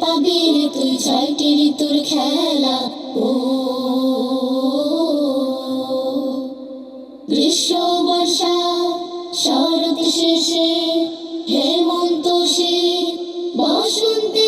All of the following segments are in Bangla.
পাবি তুই ছয়টি ঋতুর খেলা? ও গ্রীষ্ম বর্ষা শরৎ শেষে হেমন্ত শীত বসন্তের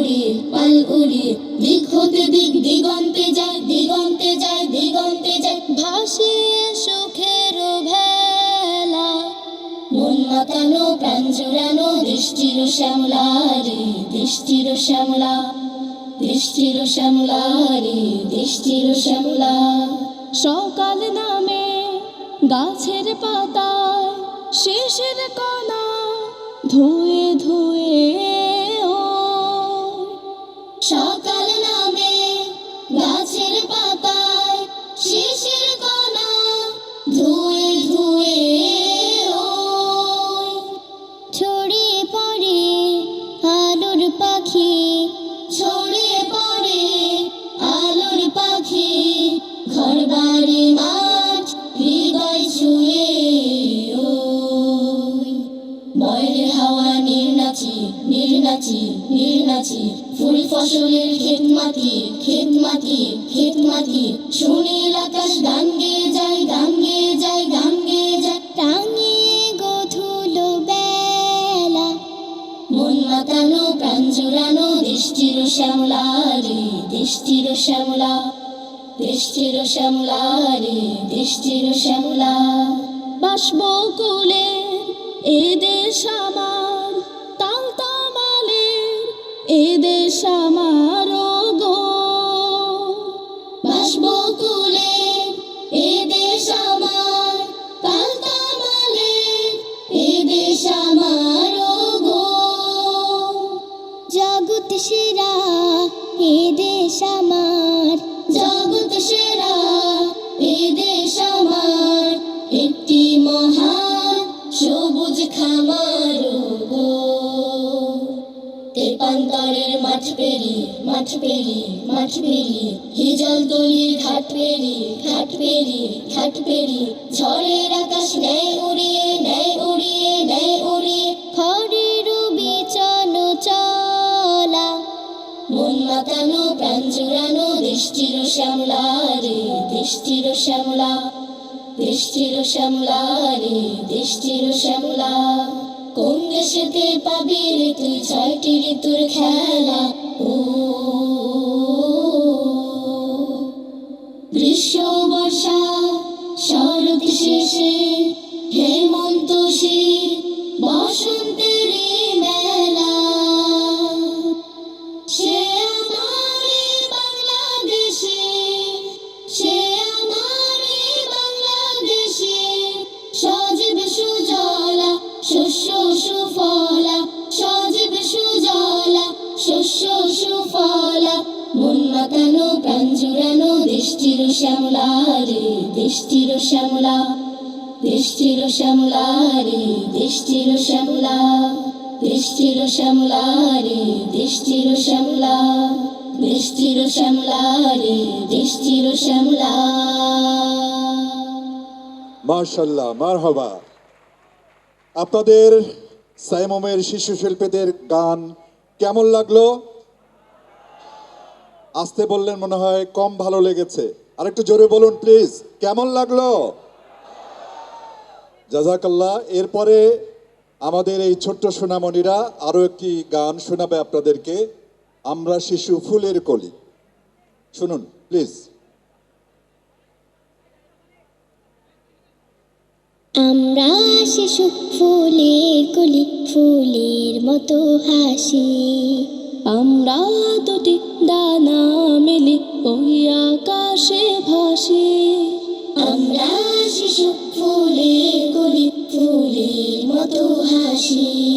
উড়িয়ে পাল উড়িয়ে দিক হতে দিক, দিগন্তে যায় দিগন্তে যায় দিগন্তে যায় ভাসিয়ে সুখের ভেলা, মন মাতানো, প্রাণ জুড়ানো, দৃষ্টির শ্যামলা রে, দৃষ্টির শ্যামলা দৃষ্টির শ্যামলা রে, দৃষ্টির শ্যামলা সকাল নামে গাছের পাতায় শেষের কণা ধুয়ে ধুয়ে। সকাল নামে গাছের পাতায় শিশির কণা, ধুয়ে ধুয়ে। ছড়িয়ে পড়ে আলোর পাখি, ছড়িয়ে পড়ে আলোর পাখি ঘর বাড়ি মাঠ হৃদয় ছুঁয়ে বয়রে হাওয়া নির্নাচি নির্নাচি নির্নাচি ফুল ফসলের ক্ষেত মাটি ক্ষেত মাটি ক্ষেত মাটি। সুনীল আকাশ গান গেয়ে যায় গান গেয়ে যায় গান গেয়ে যায়। টাঙিয়ে গধুলো বেলা। মন মাতানো প্রাণ জুড়ানো দৃষ্টির শ্যামলা রে দৃষ্টির শ্যামলা। দৃষ্টির শ্যামলা রে দৃষ্টির শ্যামলা। বাষ্পকুলের এ দেশ আমার এ দেশ আমার মাঠ পেরিয়ে মাঠ পেরিয়ে মাঠ পেরিয়ে হিজল তলির ঘাট পেরিয়ে ঘাট পেরিয়ে ঘাট পেরিয়ে ঝড়ের আকাশ নেয় উড়িয়ে নেয় উড়িয়ে নেয় উড়িয়ে। খড়ের বিচন চলা। মন মাতানো, প্রাণ জুড়ানো দৃষ্টির শ্যামলা রে দৃষ্টির শ্যামলা। দৃষ্টির শ্যামলা রে দৃষ্টির শ্যামলা। দেশেতে পাবি রে তুই ছয়টি ঋতুর খেলা ও মাতানো প্রাণ জুড়ানো দৃষ্টির শ্যামলা রে দৃষ্টির শ্যামলা দৃষ্টির শ্যামলা রে দৃষ্টির শ্যামলা দৃষ্টির শ্যামলা রে দৃষ্টির শ্যামলা দৃষ্টির শ্যামলা রে দৃষ্টির শ্যামলা। মার্শাল্লাহ মারহাবা। আপনাদের সাইমমের শিশু শিল্পীদের গান কেমন লাগল? আসতে বললেন মনে হয় কম ভালো লেগেছে। আরেকটু জোরে বলুন প্লিজ কেমন লাগল? জাজাকাল্লাহ, এরপরে আমাদের এই ছোট্ট সোনামণিরা আরও একটি গান শোনাবে আপনাদেরকে। আমরা শিশু ফুলের কলি। শুনুন প্লিজ আমরা শিশু ফুলের কলি, ফুলের মতো হাসি। আমরা দুটি দানা মেলি ওই আকাশে ভাসি। আমরা শিশু ফুলে কলি ফুলে মতো হাসি।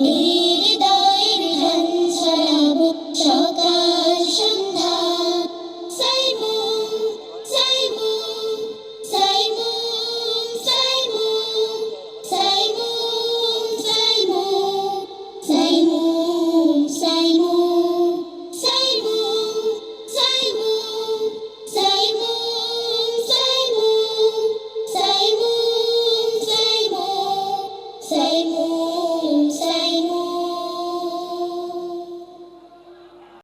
一。